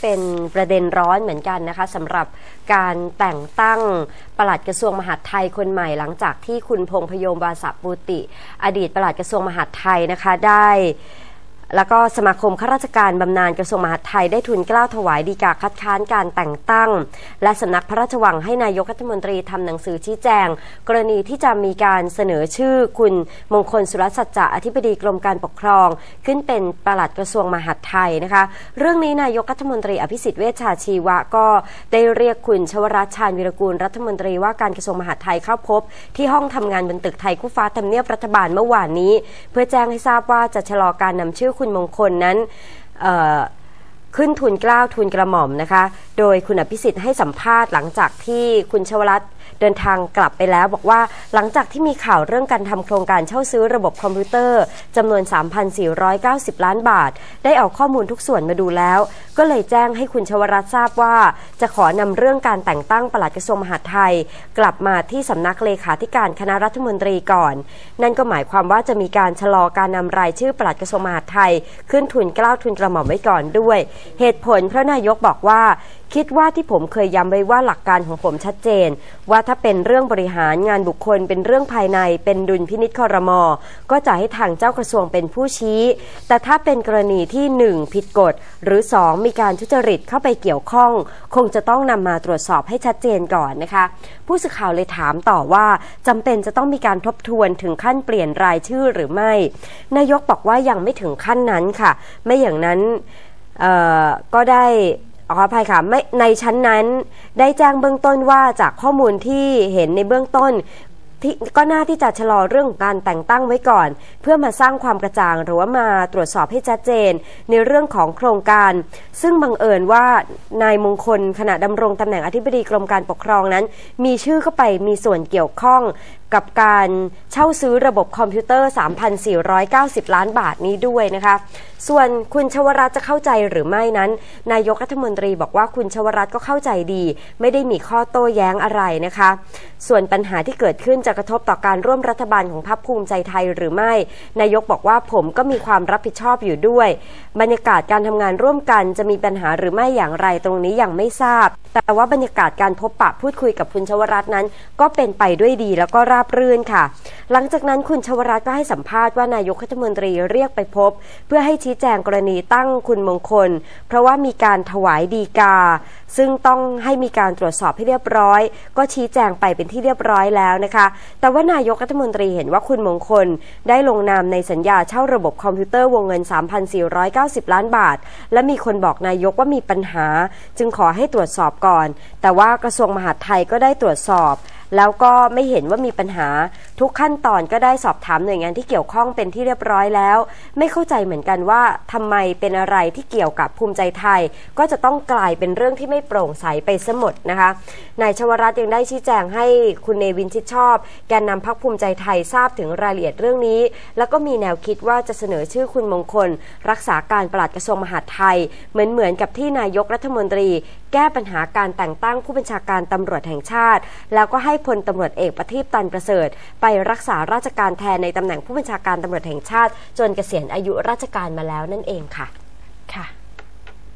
เป็นประเด็นร้อนเหมือนกันนะคะสำหรับการแต่งตั้งปลัดกระทรวงมหาดไทยคนใหม่หลังจากที่คุณพงพยมวาสปูติ อดีตปลัดกระทรวงมหาดไทยนะคะได้ แล้วก็สมาคมข้าราชการบำนาญกระทรวงมหาดไทยได้ทุนกล้าวถวายดีกาคัดค้านการแต่งตั้ง และสำนักพระราชวังให้นายกรัฐมนตรีทำหนังสือชี้แจง กรณีที่จะมีการเสนอชื่อคุณมงคลสุรสัจจะอธิบดีกรมการปกครอง ขึ้นเป็นปลัดกระทรวงมหาดไทยนะคะ เรื่องนี้นายกรัฐมนตรีอภิสิทธิ์เวชชาชีวะก็ได้เรียกคุณชวรัชชาญวิรกูลรัฐมนตรีว่าการกระทรวงมหาดไทยเข้าพบ ที่ห้องทำงานบนตึกไทยคู่ฟ้าทำเนียบรัฐบาลเมื่อวานนี้ เพื่อแจ้งให้ทราบว่าจะชะลอการนำชื่อคุณมงคลนั้นขึ้นทุนกล้าวทุนกระหม่อมนะคะ โดยคุณอภิสิทธิ์ให้สัมภาษณ์หลังจากที่คุณชวรัตน์ เดินทางกลับไปแล้วบอกว่าหลังจากที่มีข่าวเรื่องการทำโครงการเช่าซื้อระบบคอมพิวเตอร์จำนวน 3,490 ล้านบาท ได้เอาข้อมูลทุกส่วนมาดูแล้ว ก็เลยแจ้งให้คุณชวรัตทราบว่า จะขอนำเรื่องการแต่งตั้งปลัดกระทรวงมหาดไทย กลับมาที่สำนักเลขาธิการคณะรัฐมนตรีก่อน นั่นก็หมายความว่าจะมีการชะลอการนำรายชื่อปลัดกระทรวงมหาดไทย ขึ้นทุนกล้าวทุนกระหม่อมไว้ก่อนด้วย เหตุผลเพราะนายกบอกว่า คิดว่าที่ผมเคยย้ำไว้ว่าหลักการของผมชัดเจน ว่าถ้าเป็นเรื่องบริหารงานบุคคลเป็นเรื่องภายในเป็นดุลพินิษคอรมอ ก็จะให้ทางเจ้ากระทรวงเป็นผู้ชี้ แต่ถ้าเป็นกรณีที่ 1 ผิดกฎ หรือ 2 มีการทุจริตเข้าไปเกี่ยวข้อง คงจะต้องนำมาตรวจสอบให้ชัดเจนก่อนนะคะ ผู้สื่อข่าวเลยถามต่อว่าจำเป็นจะต้องมีการทบทวนถึงขั้นเปลี่ยนรายชื่อหรือไม่ นายกบอกว่ายังไม่ถึงขั้นนั้นค่ะ ไม่อย่างนั้นก็ได้ ขออภัยค่ะไม่ในชั้นนั้นได้แจ้งเบื้องต้นว่าจากข้อมูลที่เห็นในเบื้องต้น ที่ก็น่าที่จะชะลอเรื่องของการแต่งตั้งไว้ก่อน เพื่อมาสร้างความกระจ่างหรือว่ามาตรวจสอบให้ชัดเจน ในเรื่องของโครงการ ซึ่งบังเอิญว่านายมงคลขณะดำรงตำแหน่งอธิบดีกรมการปกครองนั้น มีชื่อเข้าไปมีส่วนเกี่ยวข้องกับการเช่าซื้อระบบคอมพิวเตอร์ 3,490 ล้านบาทนี้ด้วยนะคะ ส่วนคุณชวรัตจะเข้าใจหรือไม่นั้น นายกรัฐมนตรีบอกว่าคุณชวรัตก็เข้าใจดี ไม่ได้มีข้อโต้แย้งอะไรนะคะ ส่วนปัญหาที่เกิดขึ้นจะกระทบต่อการร่วมรัฐบาลของพรรคภูมิใจไทยหรือไม่ นายกบอกว่าผมก็มีความรับผิดชอบอยู่ด้วย บรรยากาศการทำงานร่วมกันจะมีปัญหาหรือไม่อย่างไรตรงนี้ยังไม่ทราบ แต่ว่าบรรยากาศการพบปะพูดคุยกับคุณชวรัตนั้น ก็เป็นไปด้วยดีแล้วก็ราบรื่นค่ะ หลังจากนั้นคุณชวรัตน์ก็ให้สัมภาษณ์ว่านายกรัฐมนตรีเรียกไปพบ เพื่อให้ชี้แจงกรณีตั้งคุณมงคล เพราะว่ามีการถวายดีกาซึ่งต้องให้มีการตรวจสอบให้เรียบร้อย ก็ชี้แจงไปเป็นที่เรียบร้อยแล้วนะคะ แต่ว่านายกรัฐมนตรีเห็นว่าคุณมงคล ได้ลงนามในสัญญาเช่าระบบคอมพิวเตอร์วงเงิน 3,490 ล้านบาท และมีคนบอกนายกว่ามีปัญหา จึงขอให้ตรวจสอบก่อน แต่ว่ากระทรวงมหาดไทยก็ได้ตรวจสอบ แล้วก็ไม่เห็นว่ามีปัญหาทุกขั้นตอนก็ได้สอบถามหน่วยงานที่เกี่ยวข้องเป็นที่เรียบร้อยแล้ว ไม่เข้าใจเหมือนกันว่าทำไมเป็นอะไรที่เกี่ยวกับภูมิใจไทย ก็จะต้องกลายเป็นเรื่องที่ไม่โปร่งใสไปสมดนะคะนายชวรัตน์ยังได้ชี้แจงให้คุณเนวินชิดชอบ แกนนำพักภูมิใจไทยทราบถึงรายละเอียดเรื่องนี้ แล้วก็มีแนวคิดว่าจะเสนอชื่อคุณมงคล รักษาการปลัดกระทรวงมหาดไทย เหมือนเหมือนกับที่นายกรัฐมนตรี แก้ปัญหาการแต่งตั้งผู้บัญชาการตำรวจแห่งชาติ แล้วก็ให้พลตำรวจเอกประทีปตันประเสริฐ ไปรักษาราชการแทนในตำแหน่งผู้บัญชาการตำรวจแห่งชาติ จนเกษียณอายุราชการมาแล้วนั่นเองค่ะค่ะ